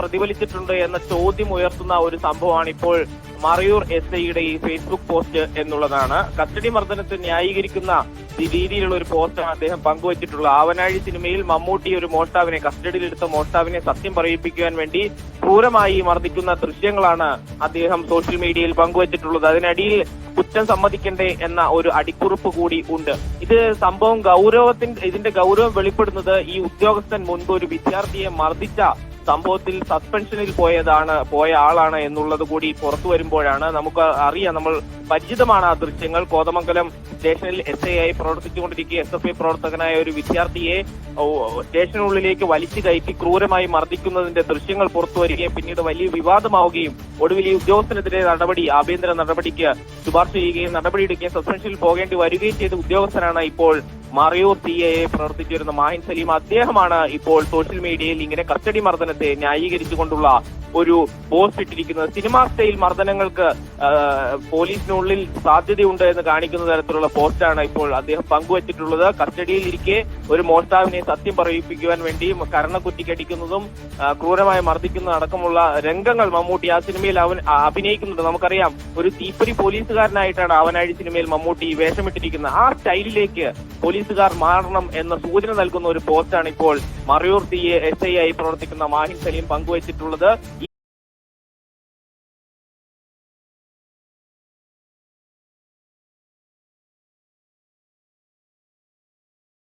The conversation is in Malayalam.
പ്രതിഫലിച്ചിട്ടുണ്ട് എന്ന ചോദ്യം ഉയർത്തുന്ന ഒരു സംഭവമാണ് ഇപ്പോൾ മറയൂർ എസ് ഐയുടെ ഈ ഫേസ്ബുക്ക് പോസ്റ്റ് എന്നുള്ളതാണ്. കസ്റ്റഡി മർദ്ദനത്തെ ന്യായീകരിക്കുന്ന രീതിയിലുള്ള ഒരു പോസ്റ്റാണ് അദ്ദേഹം പങ്കുവച്ചിട്ടുള്ളത്. ആവനാഴി സിനിമയിൽ മമ്മൂട്ടി ഒരു മോഷ്ടാവിനെ കസ്റ്റഡിയിലെടുത്ത മോഷ്ടാവിനെ സത്യം പറയിപ്പിക്കുവാൻ വേണ്ടി ക്രൂരമായി മർദ്ദിക്കുന്ന ദൃശ്യങ്ങളാണ് അദ്ദേഹം സോഷ്യൽ മീഡിയയിൽ പങ്കുവച്ചിട്ടുള്ളത്. അതിനടിയിൽ കുറ്റം സമ്മതിക്കണ്ടേ എന്ന ഒരു അടിക്കുറിപ്പ് കൂടി ഉണ്ട്. ഇത് സംഭവം ഗൗരവത്തിന്റെ ഇതിന്റെ ഗൗരവം വെളിപ്പെടുന്നത് ഈ ഉദ്യോഗസ്ഥൻ മുൻപ് ഒരു വിദ്യാർത്ഥിയെ മർദ്ദിച്ച സംഭവത്തിൽ സസ്പെൻഷനിൽ പോയതാണ് പോയ ആളാണ് എന്നുള്ളത് കൂടി പുറത്തു വരുമ്പോഴാണ് നമുക്ക് അറിയാം. നമ്മൾ പരിചിതമാണ് ആ ദൃശ്യങ്ങൾ. കോതമംഗലം സ്റ്റേഷനിൽ എസ് ഐ ആയി പ്രവർത്തിച്ചുകൊണ്ടിരിക്കുക എസ് എഫ് ഐ പ്രവർത്തകനായ ഒരു വിദ്യാർത്ഥിയെ സ്റ്റേഷനുള്ളിലേക്ക് വലിച്ചു കയറ്റി ക്രൂരമായി മർദ്ദിക്കുന്നതിന്റെ ദൃശ്യങ്ങൾ പുറത്തു വരികയും പിന്നീട് വലിയ വിവാദമാവുകയും ഒടുവിൽ ഈ ഉദ്യോഗസ്ഥനെതിരെ നടപടി ആഭ്യന്തര നടപടിക്ക് ശുപാർശ ചെയ്യുകയും നടപടിയെടുക്കുകയും സസ്പെൻഷനിൽ പോകേണ്ടി വരികയും ചെയ്ത ഉദ്യോഗസ്ഥനാണ് ഇപ്പോൾ മറയൂർ സി എ പ്രവർത്തിച്ചിരുന്ന മാഹിൻ സലീം അദ്ദേഹമാണ് ഇപ്പോൾ സോഷ്യൽ മീഡിയയിൽ ഇങ്ങനെ കസ്റ്റഡി മർദ്ദനത്തെ ന്യായീകരിച്ചുകൊണ്ടുള്ള ഒരു പോസ്റ്റ് ഇട്ടിരിക്കുന്നത്. സിനിമാ സ്റ്റൈൽ മർദ്ദനങ്ങൾക്ക് പോലീസിനുള്ളിൽ സാധ്യതയുണ്ട് എന്ന് കാണിക്കുന്ന തരത്തിലുള്ള പോസ്റ്റാണ് ഇപ്പോൾ അദ്ദേഹം പങ്കുവച്ചിട്ടുള്ളത്. കസ്റ്റഡിയിൽ ഇരിക്കെ ഒരു മോഷ്ടാവിനെ സത്യം പറയിപ്പിക്കുവാൻ വേണ്ടി കരണക്കുറ്റിക്കടിക്കുന്നതും ക്രൂരമായി മർദ്ദിക്കുന്നതും അടക്കമുള്ള രംഗങ്ങൾ മമ്മൂട്ടി ആ സിനിമയിൽ അവൻ അഭിനയിക്കുന്നുണ്ട്. നമുക്കറിയാം ഒരു തീപ്പൊരി പോലീസുകാരനായിട്ടാണ് അവനാഴി സിനിമയിൽ മമ്മൂട്ടി വേഷമിട്ടിരിക്കുന്നത്. ആ സ്റ്റൈലിലേക്ക് പോലീസുകാർ മാറണം എന്ന സൂചന നൽകുന്ന ഒരു പോസ്റ്റാണ് ഇപ്പോൾ Marayoor C A S I ആയി പ്രവർത്തിക്കുന്ന മാഹിൻ സലീം പങ്കുവച്ചിട്ടുള്ളത്.